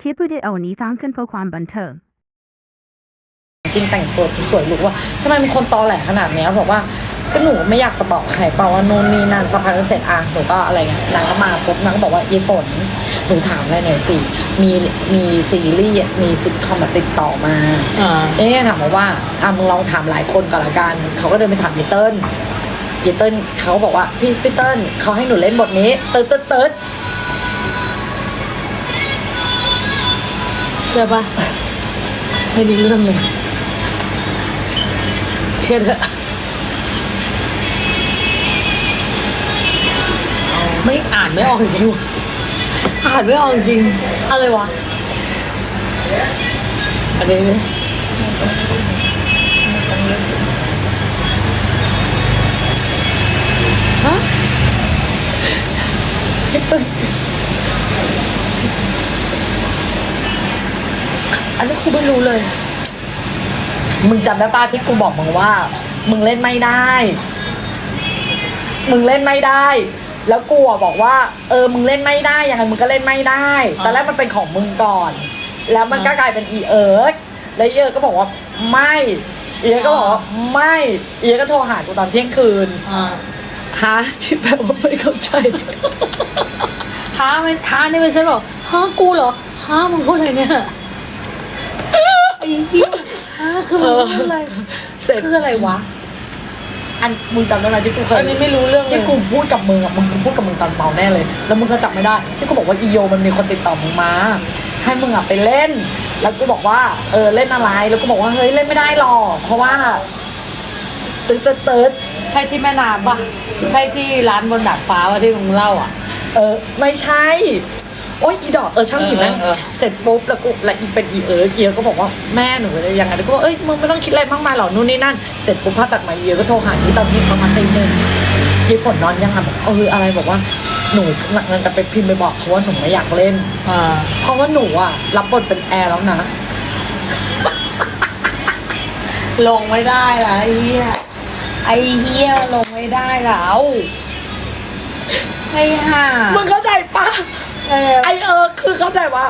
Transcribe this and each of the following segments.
คลิปวิดีโอนี้สร้างขึ้นเพื่อความบันเทิง จริงแต่งตัวสวยๆหรูว่าทำไมเป็นคนตอแหลขนาดเนี้ยบอกว่าก็หนูไม่อยากจะบอกใครเปล่าว่านู่นนี่นั่นสักพักเสร็จอะหนูก็อะไรเงี้ยนางก็มาปุ๊บนางก็บอกว่ายีฝนหนูถามอะไรหน่อยสิมีมีซีรีส์มีซิทคอมมาติดต่อมา อ่า เอ๊ะถามมาว่าอะมึงลองถามหลายคนก่อนละกัน เขาก็เดินไปถามยีเติ้ลยีเติ้ลเขาบอกว่าพี่พี่เติ้ลเขาให้หนูเล่นบทนี้เติร์ดเติร์ดเติร์ด ชื่อปะไม่รู้เรื่องเลยเชื่อเถอะไม่อ่านไม่ออกจริงอ่านไม่ออกจริง อะไรวะอันนี้ฮะ อันนี้กูไม่รู้เลย มึงจำได้ป้าที่กูบอกมึงว่า มึงเล่นไม่ได้ มึงเล่นไม่ได้ แล้วกูอะบอกว่า เออ มึงเล่นไม่ได้ยังไงมึงก็เล่นไม่ได้ ตอนแรกมันเป็นของมึงก่อน แล้วมันก็กลายเป็นอีเอิร์กแล้วอีเอิร์กก็บอกว่าไม่ อีเอิร์กก็บอกว่าไม่ อีเอิร์กก็โทรหากูตอนเที่ยงคืนอ่าฮะที่แปลว่าไม่เข้าใจ ท้าไม่ท้านี่ไม่ใช่บอกฮะกูเหรอฮะมึงพูดอะไรเนี่ย ไอ้เหี้ยฮะคือมึงพูดอะไรเสร็จคืออะไรวะ อันมึงจำได้ไหมที่กูเคยอันนี้ไม่รู้เรื่องเลยที่กูพูดกับมึงอะมึงพูดกับมึงตอนเมาแน่เลย แล้วมึงก็จับไม่ได้ ที่กูบอกว่าอีโยมันมีคนติดต่อมึงมาให้มึงอะไปเล่น แล้วกูบอกว่าเออเล่นอะไร แล้วกูบอกว่าเฮ้ยเล่นไม่ได้หรอกเพราะว่าตึ๊ดตึ๊ดตึ๊ดใช่ที่แม่น้ำปะใช่ที่ร้านบนดาดฟ้าวะที่มึงเล่าอะ เออ ไม่ใช่ โอ๊ยอีดอกเออช่างหินนะเออเออ เสร็จปุ๊บแล้วกูแล้วอีเป็นอีเอิร์กอีเอิร์กก็บอกว่าแม่หนูจะยังไงแล้วกูบอกเอ้ยมึงไม่ต้องคิดอะไรมากมายหรอกนู่นนี่นั่นเสร็จปุ๊บพอตัดมาอีเอิร์กก็โทรหาที่ตอนที่ประมาณตีหนึ่งยีฝนนอนยังอะบอกเอออะไรบอกว่าหนูมันจะไปพิมพ์ไปบอกเขาว่าหนูไม่อยากเล่น อ่าเพราะว่าหนูอะรับบทเป็นแอร์แล้วนะ ลงไม่ได้ละไอ้เหี้ยไอ้เหี้ยลงไม่ได้แล้วไอ้ห่ามึงเข้าใจปะเออ ไอเอิร์กคือเข้าใจว่า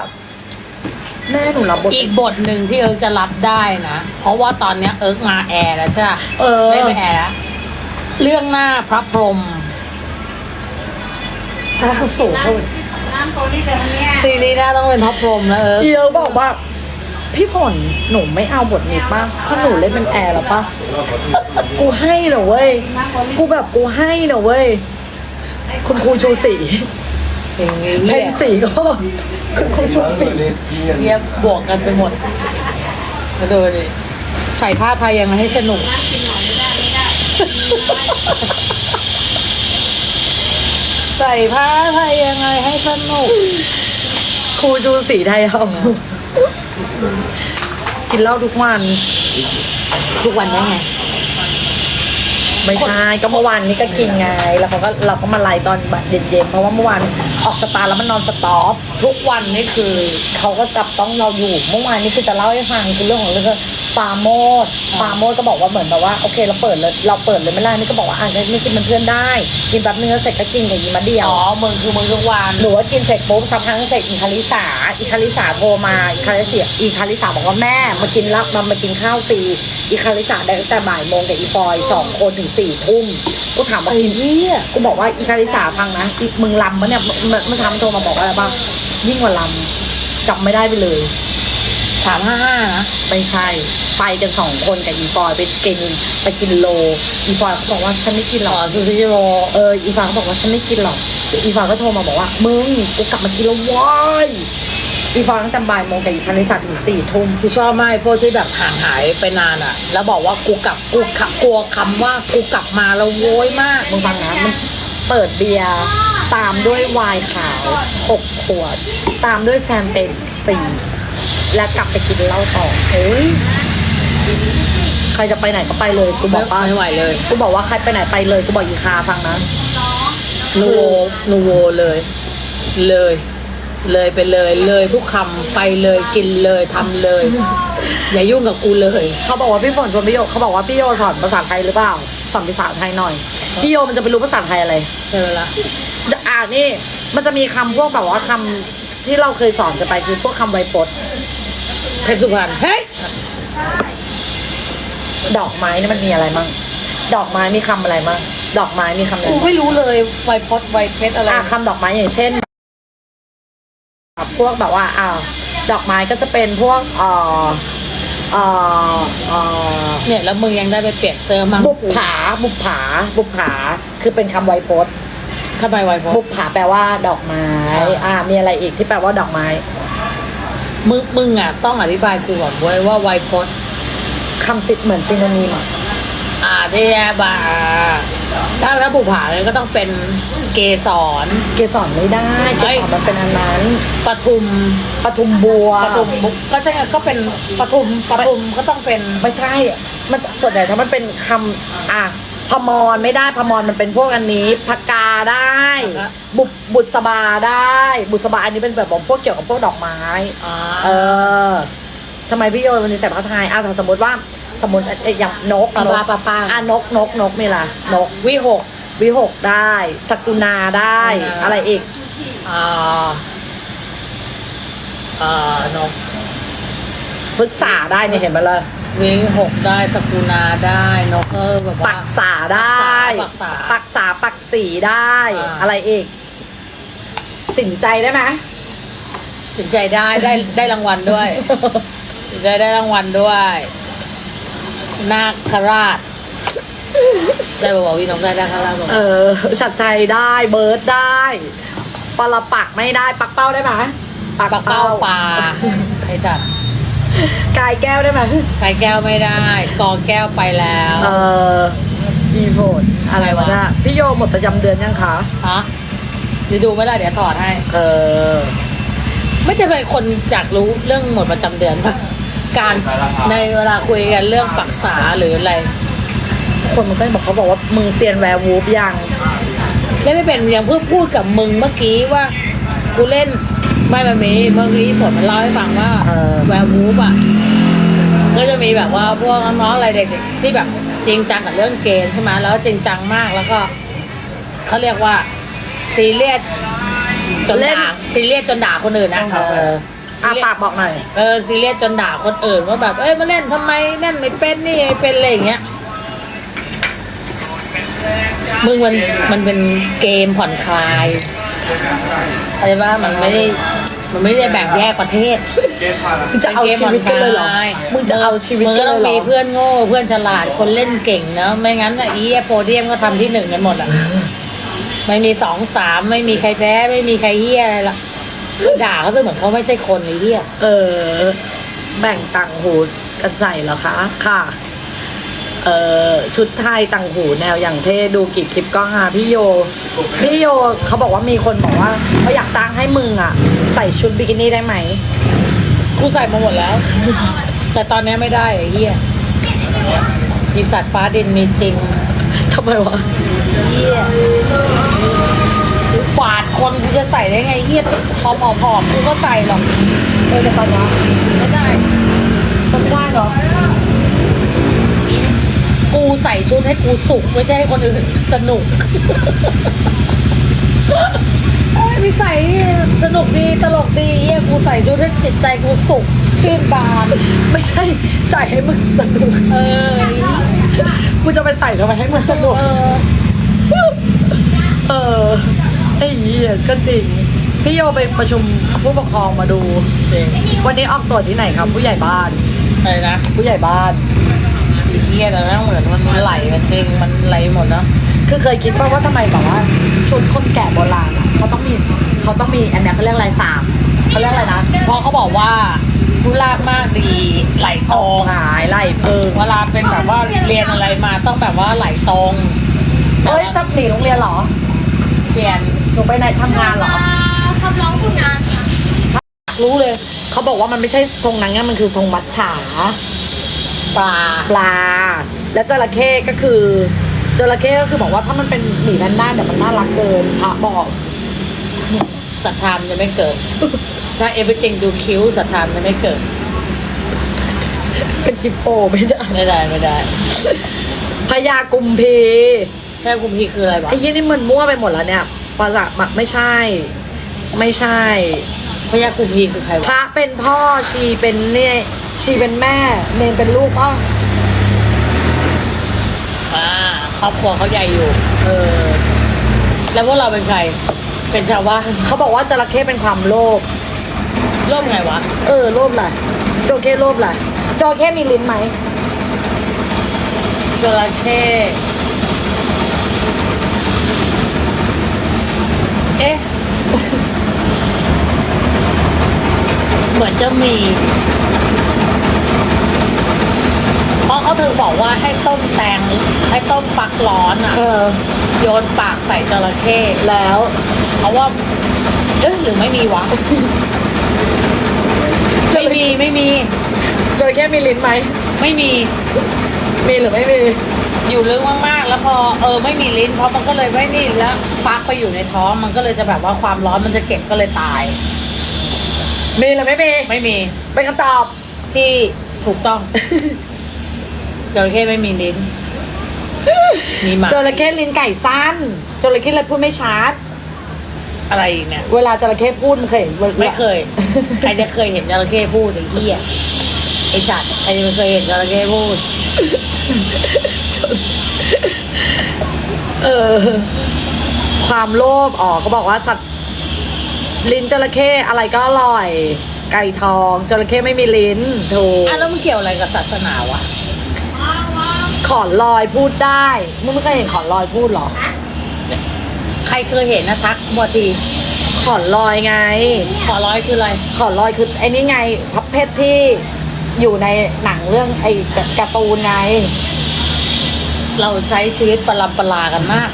แม่หนูรับบทอีกบทหนึ่งที่เอิร์กจะรับได้นะ เพราะว่าตอนเนี้ยเอิร์กมาแอร์แล้วใช่ปะเออไม่เป็นแอร์แล้วเรื่องหน้าพระพรหมถ้าสูงเขาซีรีส์หน้าต้องเป็นพระพรหมแล้วเอิร์กอีเอิร์กบอกว่าพี่ฝนหนูไม่เอาบทนี้ป่ะเพราะหนูเล่นเป็นแอร์แล้วป่ะกูให้เหรอเว้ย กูแบบกูให้เหรอเว้ย คุณครูชูศรี อย่างนี้เพเหี้นยสีก็คุณครูชูศรีเหี้ยบวกกันไปหมดมาดูดิใส่ผ้าไทยยังไงให้สนุกใส่ผ้าไทยยังไงให้สนุกครูชูศรีไทยเอากินเหล้าทุกวัน ทุกวันได้ไง ไม่ใช่ก็เมื่อวานนี้ก็กินไง แล้วเขาก็เราก็มาไล่ตอนเย็นๆเพราะว่าเมื่อวานออกสตาร์แล้วมันนอนสต็อปทุกวันนี่คือเขาก็จับต้องเราอยู่เมื่อวานนี้คือจะเล่าให้ฟังคือเรื่องของเรื่องคือปาโมดปาโมดก็บอกว่าเหมือนแบบว่าโอเคเราเปิดเลยเราเปิดเลยไม่ได้นี่ก็บอกว่าอะไม่กินเป็นเพื่อนได้กินแป๊บนึงแล้วเสร็จก็กินกับยีมาเดียวอ๋อมึงคือมึงทุกวันหนูว่ากินเสร็จปุ๊บสักพักเสร็จอีคาริสาอีคาริสาโทรมาอีคาริสาอีคาริสาบอกว่าแม่มากินละมามากินข้าวฟรีอีคาริสาได้ตั้งแต่บ่ายโมงกับอีฟอยสองคนถึงสี่ทุ่มกูถามว่าไอ้กินเหี้ยกูบอกว่าอีคาริสาฟังนะอีมึงลำมะเนี่ยเมื่อเมื่อเช้ามันโทรมาบอกว่าอะไรบ้างยิ่งกว่าลำจำไม่ได้ไปเลยสามห้าห้านะไม่ใช่ไปกันสองคนกับอีฟอยไปกินไปกินโล อีฟอยเขาบอกว่าฉันไม่กินหรอ๋ออกซูชิโรเอออีฟางก็บอกว่าฉันไม่กินหรอกอีฟางก็โทรมาบอกว่ามึงกูกลับมากินแล้วเว้าย อีฟางตั้งแต่บ่ายโมงกับอีคาริสาถึงสี่ทุ่มกูชอบมากไอ้พวกที่แบบห่างหายไปนานอะ แล้วบอกว่ากูกลับกูขับกลัวคำว่ากูกลับมาแล้วโวยมากมึงฟังนะมันเปิดเบียร์ตามด้วยไวน์ขาวหกขวด ตามด้วยแชมเปญอีกสี่และกลับไปกินเหล้าต่อเฮ้ยใครจะไปไหนก็ไปเลยกูบอกว่าไม่ไหวเลย กูบอกว่าใครไปไหนไปเลยกูบอกอีคาฟังนะนูโวนูโวเลย เลย เลยไปเลยเลยทุกคำไปเลยกินเลยทำเลย อย่ายุ่งกับกูเลย เขาบอกว่าพี่ฝนชวนพี่โยเขาบอกว่าพี่โยสอนภาษาไทยหรือเปล่าสอนภาษาไทยหน่อยพี่โยมันจะไปรู้ภาษาไทยอะไรเจอละจะอ่านนี่มันจะมีคำพวกแบบว่าคำที่เราเคยสอนจะไปคือพวกคำไวยพจน์เพชรสุพรรณเฮ้ยดอกไม้นี่มันมีอะไรมั่งดอกไม้มีคำอะไรมั่งดอกไม้มีคำอะไรกูมั่งไม่รู้เลยไวพดไวเพชรอะไรอะคำดอกไม้อย่างเช่น พวกแบบว่าอ่าดอกไม้ก็จะเป็นพวกเอ่อเอ่อเอ่อเนี่ยแล้วมึงยังได้ไปเปลี่ยนเสื้อมั่งบุปผาบุปผาบุปผาคือเป็นคำไวยพจน์ ทำไมไวพดบุปผาแปลว่าดอกไม้ อ่า มีอะไรอีกที่แปลว่าดอกไม้มึงมึงอะต้องอธิบายกูก่อนเว้ยว่าไวพดคำสิทธิ์เหมือนซีโนนีมอะอ่าที่บา ถ้าแล้วบุผาเลยก็ต้องเป็นเกสร เกสรไม่ได้เกเฮ้ย สรมันเป็นอันนั้นปทุมปทุมบัวปทุมบุก็ใช่ไงก็เป็นปทุมปทุมก็ต้องเป็น ไม่ใช่ มันส่วนใหญ่ถ้ามันเป็นคำอะพมรไม่ได้พมรมันเป็นพวกอันนี้พกาได้ครับบุบุษบาได้ บุษบาอันนี้เป็นแบบพวกเกี่ยวกับพวกดอกไม้อ่าเออทำไมพี่โยนวันนี้ใส่ผ้าไทยอะถ้าสมมติว่า สมมติเอ่ออย่างนกปลานปลากปลาปลา อะนกนกนกนี่ล่ะนกวิหกวิหกได้ สกุณาได้สกุณาอะไรอีกอ่าอ่านกพฤกษาได้เนี่ยเห็นไหมเลยวิหกได้สกุณาได้นกเออแบบปัว่า กษาได้ปักษาปักษาปักสีได้ อ่า อะไรอีก สินใจได้ไหมสินใจได้ได้ได้รางวัลด้วย สินใจได้รางวัลด้วย นาคราชได้บอกว่าวิน้องได้นาคราชบอกเออฉัดใจได้เบิร์ดได้ปลปักไม่ได้ปักเป้าได้ไหมปักเป้าปลาไอ้จัดกายแก้วได้ไหมไก่แก้วไม่ได้กอแก้วไปแล้ว เอออีโฟนอะไรวะเนี่ยพี่โยหมดประจำเดือนยังคะฮะเดี๋ยวดูไหมล่ะเดี๋ยวถอดให้ เออ ไม่จะเป็นคนอยากรู้เรื่องหมดประจำเดือนปะ การในเวลาคุยกันเรื่องปักษาหรืออะไร คนมันก็บอกเขาบอกว่ามึงเซียนแวร์วูฟยังแล้วไม่เป็นอย่างเพิ่งพูดกับมึงเมื่อกี้ว่ากูเล่นไม่มันมีเมื่อกี้ฝนมันเล่าให้ฟังว่าเออแวร์วูฟอะก็จะมีแบบว่าพวกน้องๆอะไรเด็กๆที่แบบจริงจังกับเรื่องเกมใช่ไหมแล้วจริงจังมากแล้วก็เขาเรียกว่าซีเรียสจนเล่นด่าซีเรียสจนด่าคนอื่นนะเอออาฝากบอกหน่อย เออซีเรียสจนด่าคนอื่นว่าแบบ เอ้ยมาเล่นทำไมเล่นไม่เป็นนี่ไม่เป็นอะไรอย่างเงี้ยมึงมันมันเป็นเกมผ่อนคลายอะไรว่ามันไม่ได้มันไม่ได้แบ่งแยกประเทศ มึงจะเอาชีวิตกันเลยเหรอ มึงจะเอาชีวิตมึงกัก็นเลต้อยงเหรมีอเพื่อนโง่เพื่อนฉลาดคนเล่นเก่งเนอะไม่งั้นอะอีโพเดียมก็ทำที่หนึ่งกันหมดอะ ไม่มีสองสามไม่มีใครแพ้ไม่มีใครเฮี้ยอะไรละ ด่าเขาซะเหมือนเขาไม่ใช่คนเลยเฮี้ยเออ แบ่งต่างหูกันใส่เหรอคะ ค่ะ เออชุดไทยต่างหูแนวอย่างเท่ดูกี่คลิปก็ฮาพี่โย พี่โยเขาบอกว่ามีคนบอกว่าเขาอยากจ้างให้มึงอะ ใส่ชุดบิกินี่ได้ไหม กูใส่มาหมดแล้ว แต่ตอนนี้ไม่ได้ไอ้เหี้ยอีสัตว์ฟ้าดินมีจริงทำไมวะเหี้ย กูปาดคนกูจะใส่ได้ไงเหี้ยพอมอผอมกูก็ใส่หรอกเออแต่ตอนนี้ไม่ได้มันไม่ได้เหรอกูใส่ชุดให้กูสุขไม่ใช่ให้คนอื่นสนุกโอ้ยไม่ใส่สนุกดีตลกดีเหี้ยกูใส่ชุดให้จิตใจกูสุขชื่นบานไม่ใช่ใส่ให้มึงสนุกเออกูจะไปใส่ทำไมให้มึงสนุกเออเออ ไอ้เหี้ยก็จริง พี่โยไปประชุมผู้ปกครองมาดู จริงวันนี้ออกตรวจที่ไหนครับ ผู้ใหญ่บ้าน อะไรนะผู้ใหญ่บ้านไอ้เฮียแต่แม่งเหมือนมันไหลกันจริงมันไหลหมดเนาะคือเคยคิดป่าว่าทำไมแบบว่าชุดคนแก่โบราณอะเขาต้องมีเขาต้องมีอันเนี้ยเขาเรียกอะไรสามเขาเรียกอะไรนะเพราะเขาบอกว่าทุลาบมากดีไหลตตรรงงหายไหลเพิงเวลาเป็นแบบว่าเรียนอะไรมาต้องแบบว่าไหลตรงเฮ้ยตับหนีโรงเรียนเหรอ เปลี่ยน หนูไปไหนทำงานเหรอคำร้องฝึกงานค่ะรู้เลย เขาบอกว่ามันไม่ใช่ธงนางงามมันคือธงมัดฉาปลาปลา และจระเข้ก็คือจระเข้ก็คือบอกว่าถ้ามันเป็นหมีแพนด้าเดี๋ยวมันน่ารักเกินพระบอกศรัทธามนจะไม่เกิด ถ้า everything ดูคิ้วศรัทธามนจะไม่เกิด เป็นฮิปโปไม่ได้ไม่ได้ไม่ได้พญากุมพีแค่คุมพีคืออะไรวะไอ้ยี่นี่มันมั่วไปหมดแล้วเนี่ย ภาษาไม่ใช่ ไม่ใช่ พญากุพีคือใครพวะระเป็นพ่อชีเป็นเนี่ยชีเป็นแม่ เนนเป็นลูกป่ะอ่าครอบครัวเขาใหญ่อยู่ เออ แล้วพวกเราเป็นใคร เป็นชาวบ้านเขาบอกว่าจระเข้เป็นความโลภ ร่วมไงวะ เออโลภแหละโจระเข้โลภแหละจระเข้มีลิ้นไหมจระเข้ เอ๊ะ เหมือนจะมี เพราะเขาถึงบอกว่าให้ต้มแตง ให้ต้มปักร้อนอะ เออ โยนปากใส่จระเข้แล้ว เพราะว่า เอ๊ะหรือไม่มีวะ ไม่มีไม่มี จระเข้มีลิ้นไหม ไม่มี มีหรือไม่มี อยู่ลึกมากๆ แล้วพอเออไม่มีลิ้น เพราะมันก็เลยไม่มีแล้วฟักไปอยู่ในท้องมันก็เลยจะแบบว่าความร้อนมันจะเก็บก็เลยตาย มีหรือไม่มีไม่มีเป็นคำตอบที่ถูกต้องจระเข้ไม่มีลิ้นมีหมาจระเข้ลิ้นไก่สั้นจระเข้เลยพูดไม่ชัดอะไรอีกเนี่ย เวลาจระเข้พูดมันเคยเห็นไม่เคยใครจะเคยเห็นจระเข้พูดไอ้เหี้ยไอ้สัตว์ใครจะเคยเห็นจระเข้พูด เออความโลภอ๋อเขาบอกว่าสัตว์ลิ้นจระเข้อะไรก็อร่อย ไก่ทองจระเข้ไม่มีลิ้นถูกอะแล้วมันเกี่ยวอะไรกับศาสนาวะขอนลอยพูดได้มึงไม่เคยเห็นขอนลอยพูดเหรอ ใครเคยเห็นนะทักบัวทีขอนลอยไง ขอร้อยคืออะไร ขอนลอยคือไอ้นี่ไงพับเพชรที่อยู่ในหนังเรื่องไอ้การ์ตูนไง เราใช้ชีวิตประลำประลากันมาก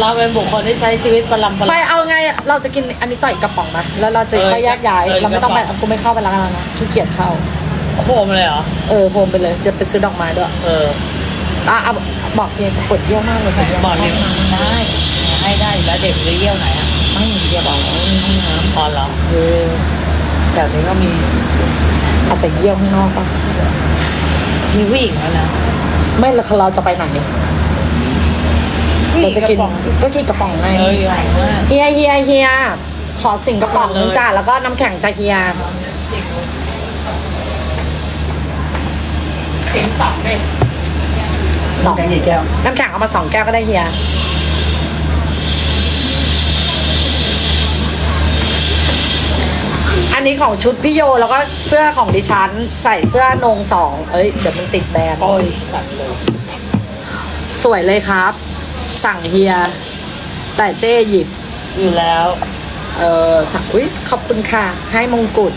เราเป็นบุคคลที่ใช้ชีวิตประลำประไปลา เอาไงอะเราจะกินอันนี้ต่ออีกกระป๋องนะแล้วเราจะเออค่อยแยกย้าย เออเราไม่ต้องไปกระป๋อง กูไม่เข้าไปแล้วกันนะขี้เกียจเข้าโฮมเลยเหรอ เออโฮมไปเลยจะไปซื้อดอกไม้ด้วยเออ อะเอาบอกเฮียปวดเยี่ยวมากเลยปวดเยี่ยวบอกเลยได้ให้ได้อยู่แล้วเด็กจะเยี่ยวไหนอะไม่เฮียบอกว่ามีห้องน้พอแล้วำเออแถวนี้ก็มีอาจจะเยี่ยวข้างนอกป่ะมีผู้หญิงแล้วนะ ไม่แล้วเราจะไปไหนเราจะกินก็กินกระป๋องไงเออใหญ่มากเฮียเฮียเฮียขอสิ่งกระป๋องนึงจ้าแล้วก็น้ำแข็งจากเฮียเสียงสองเลยสองแก้วน้ำแข็งเอามาสองแก้วก็ได้เฮีย อันนี้ของชุดพี่โยแล้วก็เสื้อของดิฉัน ใส่เสื้อนงสองเอ้ยเดี๋ยวมันติดแบรนด์โอ้ยสัตว์เลยสวยเลยครับ สั่งเฮีย แต่เจ้หยิบ อยู่แล้ว เออสั่งอุ้ยขอบคุณค่ะ ให้มงกุฎ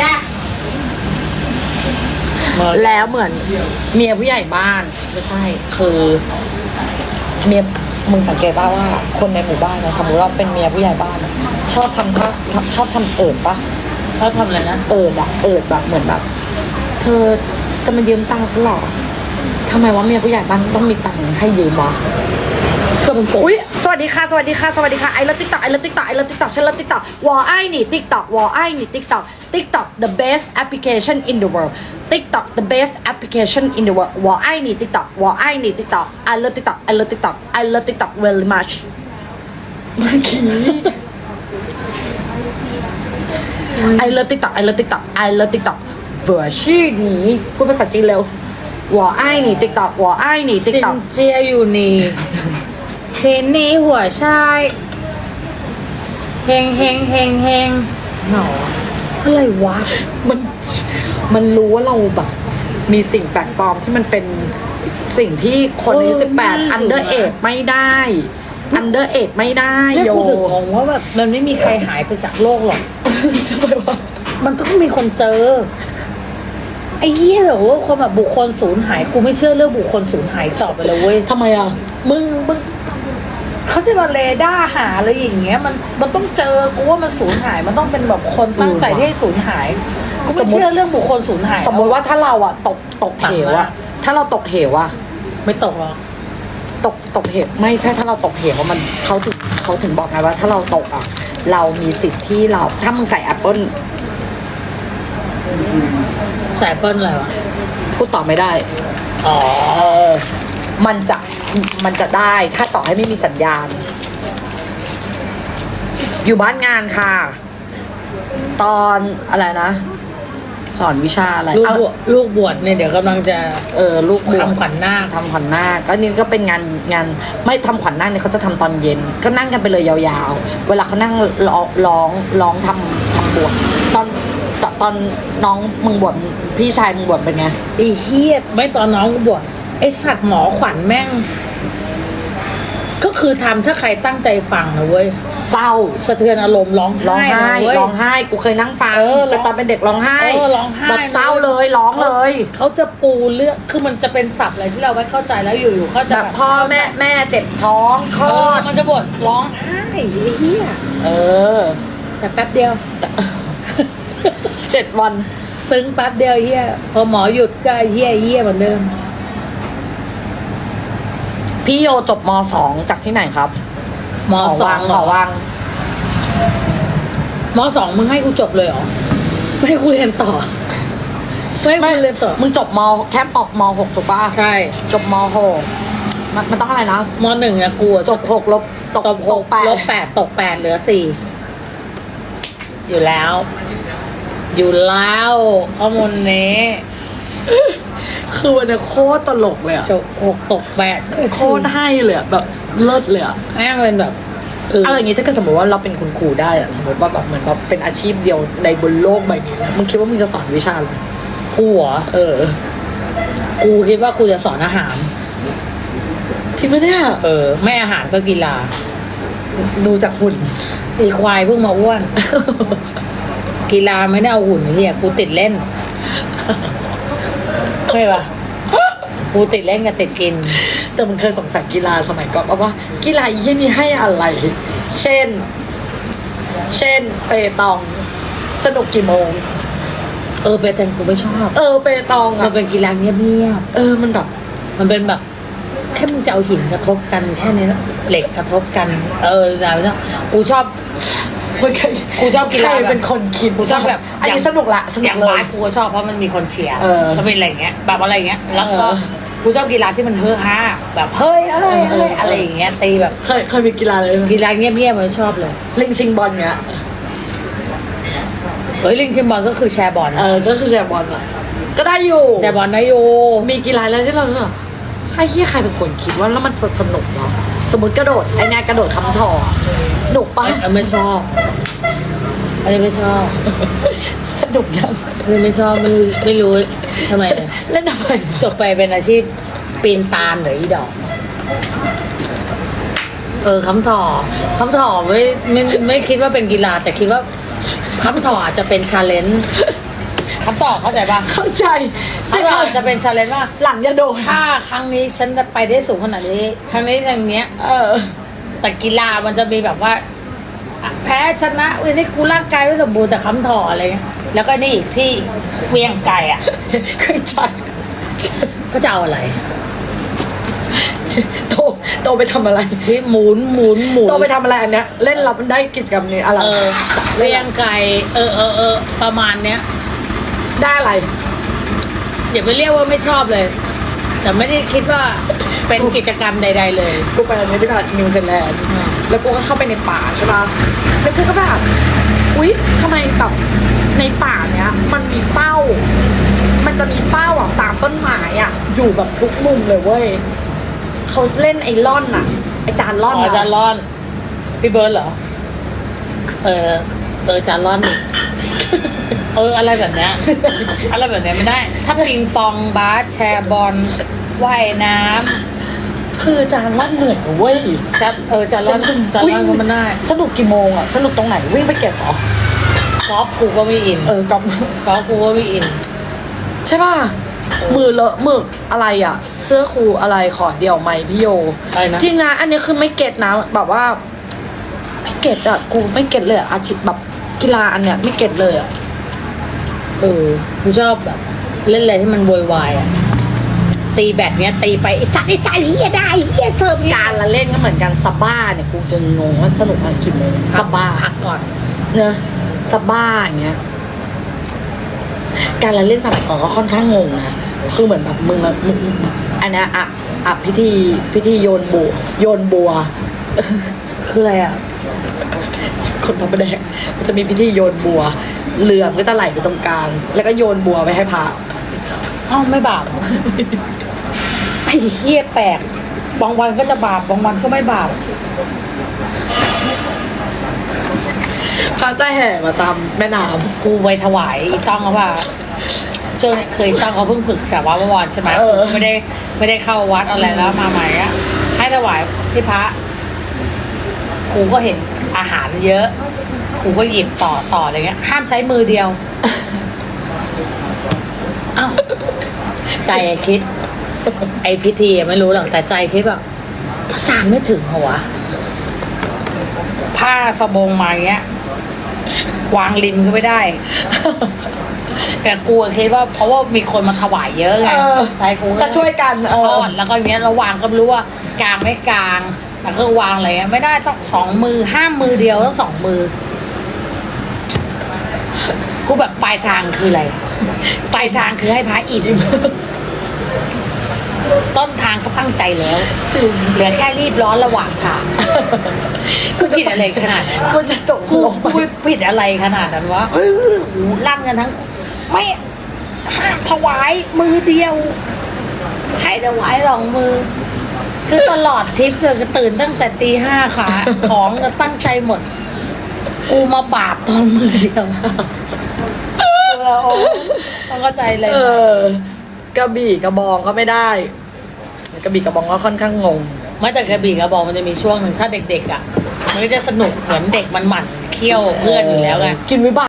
จ้ะแล้วเหมือนเมียผู้ใหญ่บ้านไม่ใช่ คือเมียมึงสังเกตป่าว่าคนในหมู่บ้านนะสมมติว่าเป็นเมียผู้ใหญ่บ้านอะ ชอบทำท่าทำชอบทำเอิดปะชอบทำอะไรนะ เอิดอะเอิดแบบเหมือนแบบ เธอจะมายืมตังค์ฉันเหรอทำไมว่าเมียผู้ใหญ่บ้านต้องมีตังค์ให้ยืมวะเพื่อมันโกงอุ้ยสวัสดีค่ะ สวัสดีค่ะ สวัสดีค่ะ ไอเลิฟติ๊กต็อกไอเลิฟติ๊กต็อกไอเลิฟติ๊กต็อกฉันเลิฟติ๊กต็อกวอไอนี่ติ๊กต็อกวอไอนี่ติ๊กต็อกติ๊กต็อก the best application in the world TikTok the best application in the world วอไอนี่ติ๊กต็อกวอไอนี่ติ๊กต็อก I love TikTok I love TikTok I love TikTok very much เมื่อกี้ I love TikTok I love TikTok I love TikTok เวอร์ชื่อนี้พูดภาษาจีนเร็ววอไอนี่ TikTok วอไอนี่ซิน TikTok เจียอยู่นี่เทนนี่หัวชายเฮงเฮงเฮงเฮงเหงาอะไรวะมันมันรู้ว่าเราแบบมีสิ่งแปลกปลอมที่มันเป็นสิ่งที่คนอายุสิบแปดอันเดอร์เอไม่ได้อันเดอร์เอไม่ได้เนี่ยโยกูถึงงงว่าแบบมันไม่มีใครหายไปจากโลกหรอก ทำไมวะมันต้องมีคนเจอ ไอ้เหี้ยเหรอว่าคนแบบบุคคลสูญหายกูไม่เชื่อเรื่องบุคคลสูญหายต่อไปเลยเว้ยทำไมอะ มึงมึงเขาจะมาเรดาร์หาอะไรอย่างเงี้ย มันมันต้องเจอกูว่ามันสูญหาย มันต้องเป็นแบบคนตั้งใจที่ให้สูญหายกูสไม่มมุติ เชื่อเรื่องบุคคลสูญหายสมมติว่าถ้าเราอะตกตกเหวอะถ้าเราตกเหวอะ ไม่ตกหรอกตกตกเหวไม่ใช่ถ้าเราตกเหวมันเขาถึงเขาถึงบอกไงว่า ถ้าเราตกอะ เรามีสิทธิ์ที่เราถ้ามึงใส่แอปเปิลสายเปิ้ลอะไรวะ พูดต่อไม่ได้ อ๋อ เออ มันจะมันจะได้ถ้าต่อให้ไม่มีสัญญาณ อยู่บ้านงานค่ะ ตอนอะไรนะ สอนวิชาอะไรลูกเอาบวชลูกบวชเนี่ยเดี๋ยวกำลังจะเออลูกบวช ทำขวัญนาค ทำขวัญนาคก็นี่ก็เป็นงานงานไม่ทำขวัญนาคเนี่ยเขาจะทำตอนเย็น ก็นั่งกันไปเลยยาวๆ เวลาเขานั่งร้องร้องร้องทำทำบวชตอนตอนตอนน้องมึงบวชพี่ชายมึงบวชเป็นไงไอ้เฮียไม่ตอนน้องกูบวชไอ้สัตว์หมอขวัญแม่ง ก็คือทำถ้าใครตั้งใจฟังนะเว้ย เศร้าสะเทือนอารมณ์ร้องร้องไห้นะเว้ยร้องไห้กูเคยนั่งฟังเออร้องตอนเป็นเด็กร้องไห้เออร้องไห้ แบบเศร้าเลยร้องเลย เขาจะปูเรื่องคือมันจะเป็นศัพท์อะไรที่เราไม่เข้าใจแล้วอยู่ๆเขาจะแบบพ่อแม่แม่เจ็บท้องคลเอออดมันจะบ่นร้องไห้ไอ้เหี้ยเออแต่แป๊บเดียว เจ็ดวัน ซึ้งแป๊บเดียวเฮียพอหมอหยุดก็เฮียเฮียเหมือนเดิมพี่โยจบมสองจากที่ไหนครับห มอสอวังหอวังหมอสองมึงให้กูจบเลยเหรอ ไม่ให้กูเรียนต่อ ไม่ให้กูเรียนต่อ มึงจบมแค่ปอกมหกถูกป่ะใช่ จบมหกมันมันต้องอะไรนะมหนึ่งนะกูอะจบหกลบตกตกหตกกแปดลบแปดตกแปดเหลือสี่ อยู่แล้ว อยู่แล้วข้อมูลนี้ คือวันนี้โคตรตลกเลยอะจบหกตกแปดโคตรให้เลยอะแบบเลิศเลยอะแม่งเป็นแบบเออเอาอย่างนี้ถ้าเกิดสมมติว่าเราเป็นคุณครูได้อะสมมติว่าแบบเหมือนแบบเป็นอาชีพเดียวในบนโลกใบนี้นะมึงคิดว่ามึงจะสอนวิชาอะไรกูเหรอเออ กูคิดว่ากูจะสอนอาหารจริงปะเนี่ยเออ ไม่อาหารก็กีฬา ดูจากหุ่นอีควายเพิ่งมาอ้วน กีฬาไม่ได้เอาหุ่นไอ้เฮียกูติดเล่น เคยปะกูติดเล่นกับติดกิน แต่มึงเคยสงสัยกีฬาสมัยก่อนปะว่ากีฬายี่นี่ให้อะไร เช่น เช่นเปตอง สนุกกี่โมง เออเป็นแต่กูไม่ชอบ เออเปตองมันอะเป็นกีฬาเงียบเออมันแบบ ๆมันเป็นแบบ แค่มึงจะเอาหินกระทบกันแค่นี้นะเหล็กกระทบกัน เออแต่ไม่ต้องกูชอบ มันเคยกูชอบกีฬาใครแบบเป็นคนคิดกูชอบแบบอันอย่านี้งสนุกละสนุอกย่างเลบาย สกูก็ชอบเพราะมันมีคนเชียร์เออถ้าเป็นอะไรเงี้ยแบบอะไรเงี้ยแล้วก็เออ กูชอบกีฬาที่มันเฮ้อฮาแบบเฮ้ยอะไรอะไรอะไรอย่างเงี้ยตีแบบเคยเคยมีกีฬาอะไรไหมกีฬาเงียบๆมันชอบเลยเล่นชิงบอลเงี้ยเฮ้ยลิงชิมบอลก็คือแชร์บอลเออก็คือแชร์บอลอะก็ได้อยู่ แชร์บอลได้อยู่มีกีฬาอะไรที่เรารู้สึกว่าไอ้เฮียใครเป็นคนคิดว่าแล้วมันสนุกเหรอสมมติกระโดดไอ้เนี่ยกระโดดคำถอ หนุกปะอันไม่ชอบ อันนี้ไม่ชอบ สนุกยังอันนี้ไม่ชอบไม่รู้ไม่รู้ทำไมเล่นทำไมจบไปเป็นอาชีพปีนตาลหรืออีดอก เออคำถอคำถอไม่ไม่ไม่คิดว่าเป็นกีฬา แต่คิดว่าคำถออาจจะเป็นชาเลนจ์คำตอบเข้าใจปะเข้าใจแต่คำตอบจะเป็นชาเลนจ์ว่าหลังอย่าโดนถ้าครั้งนี้ฉันจะไปได้สูงขนาดนี้ ครั้งนี้อย่างเนี้ย เออ แต่กีฬามันจะมีแบบว่า แพ้ชนะเว้ยนี่กูร่างกายไม่สมบูรณ์แต่คำถออะไรเงี้ยแล้วก็นี่อีกที่เวียงไก่อะเคยจัดก็จะเอาอะไรโตโตไปทำอะไรที่หมุนหมุนหมุนโตไปทำอะไรอันเนี้ยเล่นรับได้กิจกรรมนี้อะไรเออเวียงไก่เออเออเออประมาณเนี้ย ได้อะไรอย่าไปเรียกว่าไม่ชอบเลย แต่ไม่ได้คิดว่า เป็นกิจกรรมใด ๆ เลย กูไปอันนี้ที่ผ่านนิวซีแลนด์แล้วกูก็เข้าไปในป่าใช่ปะแล้วกูก็แบบอุ๊ยทำไมแบบในป่าเนี้ย มันมีเป้า มันจะมีเป้าอะตามต้นไม้อะ อยู่แบบทุกมุมเลยเว้ยเขาเล่นไอ้ล่อนอะไอ้จานล่อนอ๋อจานร้อน พี่เบิร์ดเหรอ เออ เออจานร้อน เออ อะไรแบบเนี้ย อะไรแบบเนี้ยไม่ได้ ถ้าปิงปองบาสแชร์บอลว่ายน้ คือจานล่อนเหนื่อยอะเว้ยำจะเออจานร้อนจานร้อนก็มันได้ สนุกกี่โมงอะสนุกตรงไหนวิ่งไปเก็บเหรอกอล์ฟกูก็ไม่อินเออกอบกอล์ฟกูก็ไม่อิน ใช่ป่ะมือเลอะหมึกอะไรอะ เสื้อครูอะไรขอเดี่ยวไหมพี่โยอะไรนะจริงนะอันนี้คือไม่เก็ตนะแบบว่า ไม่เก็ตอะกูไม่เก็ตเลยอะอาชีพแบบกีฬาอันเนี้ยไม่เก็ตเลยอะเออกูชอบแบบ เล่นอะไรที่มันโวยวายอะ ตีแบตเนี้ยตีไปไอ้สัตว์ไอ้สัตว์เฮียได้เฮียเทิมการละเล่นก็เหมือนกันสบ้าเนี่ยกูจะงงว่าสนุกมันกี่โมงสบ้าพักก่อน เนอะสบ้าอย่างเงี้ยการละเล่นสมัยก่อนก็ค่อนข้างงงนะคือเหมือนแบบมึงละมึงอันเนี้ยอะอะพิธีพิธีโยนบัวโยนบัว คืออะไรอะ คนพระประแดงมันจะมีพิธีโยนบัวเรือมันก็จะไหลไปตรงกลาง แล้วก็โยนบัวไปให้พระ เอ้าไม่บาปเหรอ ไอ้เหี้ยแปลกบางวันก็จะบาปบางวันก็ไม่บาปพระจะแห่มาตามแม่น้กูไปถวายอีต้องเขาว่าช่วงนี้เคยต้องเขาเพิ่งฝึกแต่ว่าเมื่อวานใช่ไหมกูไม่ได้ไม่ได้เข้าวัดอะไรแล้วมาใหม่อะให้ถวายที่พระกูก็เห็นอาหารเยอะ กูก็หยิบต่อต่ออะไรเงี้ย ห้ามใช้มือเดียวอ้าวใจอะคิด ไอพิธีอะไม่รู้หรอกแต่ใจคิดแบบจานไม่ถึงเหรอวะผ้าสบงมาอย่างเงี้ย วางริมก็ไม่ได้ แต่กูอะคิดว่าเพราะว่ามีคนมาถวายเยอะำไงเออ ใช่กูก็ช่วยกันเอทออดแล้วก็อย่างเงี้ยเราวางก็ไม่รู้ว่ากลางไม่กลางแต่คือวางอะไรเงี้ยไม่ได้ต้องสองมือห้ามมือเดียวต้องสองมือ กูแบบปลายทางคืออะไรปลายทางคือให้พระอิ่ม ต้นทางเขาตั้งใจแล้วจริงเหลือแค่รีบร้อนระหว่างทางกูผิดอะไรขนาดนั้นกูจะตกกูลงไปกูผิดอะไรขนาดนั้นวะเออหูลั่นกันทั้ง ไม่ห้ามถวายมือเดียว ให้ถวายสองมือ คือตลอดทริปเลยก็ตื่นตั้งแต่ตีห้าขาของก็ตั้งใจหมด กูมาบาปตอนมือเดียวเราต้องเข้าใจเลย เออกระบี่กระบองก็ไม่ได้ กระบี่กระบองก็ค่อนข้างงง ไม่แต่กระบี่กระบอกมันจะมีช่วงหนึ่งถ้าเด็กๆอะ มันก็จะสนุกเหมือนเด็กมันหมั่นเคี้ยวเพื่อนอยู่แล้วไง กินวิบาก